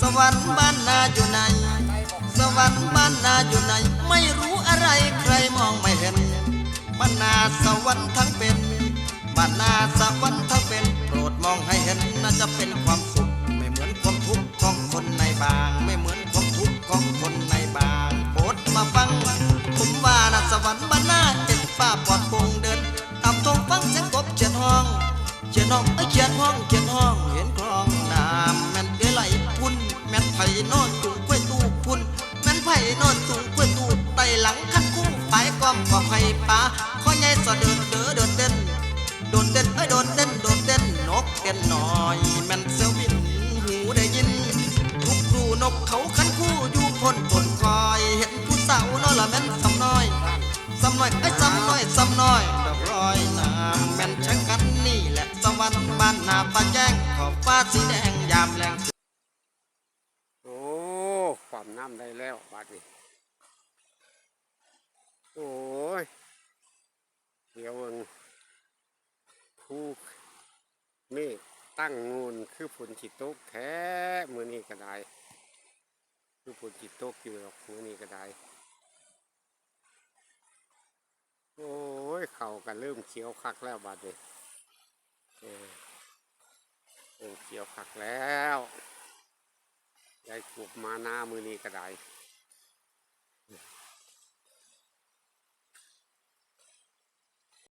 สวรรค์บ้านนาอยู่ไหน สวรรค์บ้านนาอยู่ไหน ไม่รู้อะไรใครมองไม่เห็นบ้านนาสวรรค์ทั้งเป็นบ้านนาสวรรค์ทั้งเป็น โปรดมองให้เห็นน่าจะเป็นความสุข ไม่เหมือนความทุกข์ของคนในบาง ไม่เหมือนความทุกข์ของคนในบางโปรดมาฟัง ผมว่านะสวรรค์บ้านนาเป็นป้าปลอดโปร่งเดินตามทงฟังเสียงกบเขียนห้อง เขียนห้องเอ้ยเขียนห้องเขียนห้อง นไผ่นอนจุงกล้วยตู้พุ่นแม่นไผ่นอนจุงกล้วยตู้ไตหลังคันคุ้งปลายกอมกว่าไผ่ป่าข้อใหญ่สะเดินเด้อเดินเด่นโดดเด่นเอ้ยโดดเด่นโดดเด่นนกเด่นหน่อยแม่นเสียวบินหูได้ยิน ทุกครูนกเขาคันคู่อยู่พ้นผลคอยเห็นผู้สาวน้อยละแม่นสำน้อยสำน้อยไอ้สำน้อยสำน้อยดอกร้อยน้ำแม่นช่างกันนี่แหละสวรรค์บ้านนาปะแจ้งขอบฟ้าสีแดงยามแรง ความน้ำได้แล้วบาดนี้โอ้ยเดี๋ยวผู้เมฆตั้งงูนคือฝนจิตตกแท้มือนี้ก็ได้คือฝนจิตตกอยู่หรอกมือนี้ก็ได้โอ้ยเข่ากันเริ่มเขียวคักแล้วบาดนี้เออเขียวคักแล้ว ยายกมาหน้ามือนี้ก็ได้